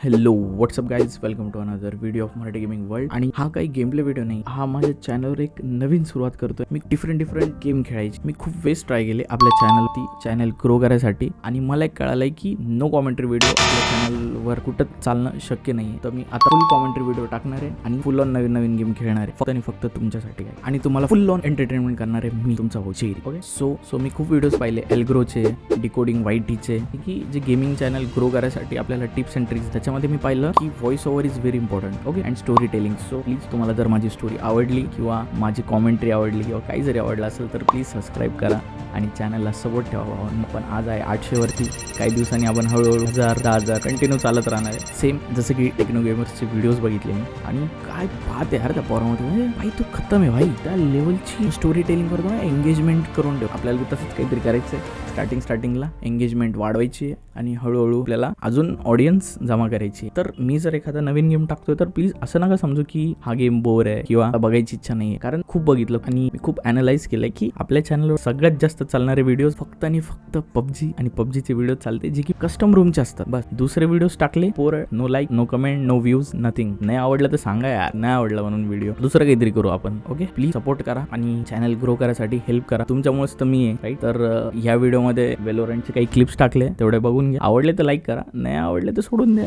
Hello what's up guys welcome to another video of Marathi gaming world आणि हा काही game play video नाही हा माझ्या चॅनलवर एक नवीन सुरुवात करतोय. मी डिफरंट डिफरंट गेम खेळायची. मी खूप वेस्ट ट्राय केले आपल्या चॅनल ती चॅनल ग्रो करायसाठी. आणि मला एक कळालंय की नो कॉमेंट्री व्हिडिओ आपल्या चॅनलवर कुठं चालणं शक्य नाही तर मी आता फुल कॉमेंट्री व्हिडिओ टाकणार आहे आणि फुल ऑन नवीन नवीन गेम खेळणार आहे. फक्त आणि फक्त तुमच्यासाठी आहे आणि तुम्हाला फुल ऑन एंटरटेनमेंट करणार आहे मी तुमचा हो चेरी ओके सो सो मी खूप व्हिडिओज पाहिले एल्ग्रोचे डिकोडिंग वाईटीचे की जे गेमिंग चॅनल ग्रो करायसाठी आपल्याला टिप्स अँड ट्रिक्स त्याच्यामध्ये मी पाहिलं की voice over is very important okay and story telling so please तुम्हाला जर माझी स्टोरी आवडली किंवा माझी कॉमेंट्री आवडली किंवा काही जरी आवडलं असेल तर प्लीज सबस्क्राईब करा आणि चॅनलला सपोर्ट ठेवा पण आज आहे आठशेवरती. काही दिवसांनी आपण हळूहळू हजार दहा हजार कंटिन्यू चालत राहणार आहे. सेम जसं की टेक्नो गेमर्सचे व्हिडिओज बघितले मी. आणि काय पाहते यार त्या पोरामध्ये. म्हणजे भाई तू खतम आहे भाई. त्या लेवलची स्टोरी टेलिंग करतो ना एंगेजमेंट करून ठेव. आपल्याला तसंच काहीतरी करायचं आहे स्टार्टिंग स्टार्टिंगला एंगेजमेंट वाढवायची आहे आणि हळूहळू आपल्याला अजून ऑडियन्स जमा करायची करायची. तर मी जर एखादा नवीन गेम टाकतोय तर प्लीज असं नका समजू की हा गेम बोर आहे किंवा बघायची इच्छा नाही आहे कारण खूप बघितलं आणि मी खूप अनालाइज केलंय की आपल्या चॅनलवर सगळ्यात जास्त चालणारे व्हिडिओ फक्त आणि फक्त पबजी आणि पबजीचे व्हिडिओ चालते जे की कस्टम रूमचे असतात. बस दुसरे व्हिडिओ टाकले पोर no like no comment no views nothing नाही आवडलं तर सांगा यार नाही आवडलं म्हणून व्हिडिओ दुसरं काहीतरी करू आपण ओके प्लीज सपोर्ट करा आणि चॅनल ग्रो करायसाठी हेल्प करा. तुमच्यामुळेच तर मी आहे राईट तर या व्हिडिओमध्ये वेलोरंटचे काही क्लिप्स टाकले तेवढे बघून घ्या. आवडले तर लाईक करा नाही आवडले तर सोडून द्या.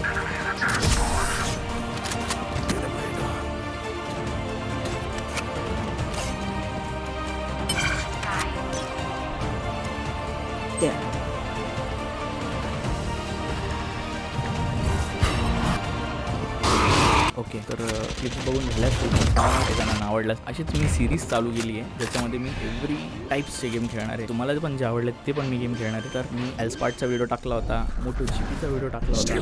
There. ओके तर क्लिप्स बघून झाल्यास ते जणांना आवडल्यास अशीच मी सिरीज चालू केली आहे ज्याच्यामध्ये मी एव्हरी टाईप्सचे गेम खेळणार आहे. तुम्हाला पण जे आवडले ते पण मी गेम खेळणार आहे. तर मी एल्सपार्टचा व्हिडिओ टाकला होता मोठो चिपीचा व्हिडिओ टाकला होता.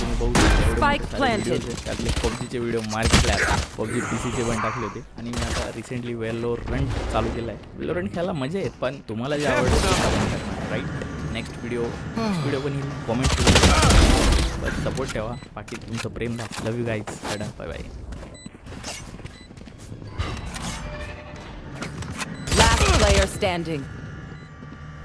तुम्ही बघू शकता. त्यातले पबजीचे व्हिडिओ मार्केटला आता पबजी पी सीचे पण टाकले होते. आणि मी आता रिसेंटली वेलो रन चालू केला आहे वेलो रन खेळायला मजा येत पण तुम्हाला जे आवडतं राईट. नेक्स्ट व्हिडिओ व्हिडिओ पण येईल. कॉमेंट करून बस सपोर्ट ठेवा. बाकी तुमचं प्रेम राहा love you guys bye bye player standing.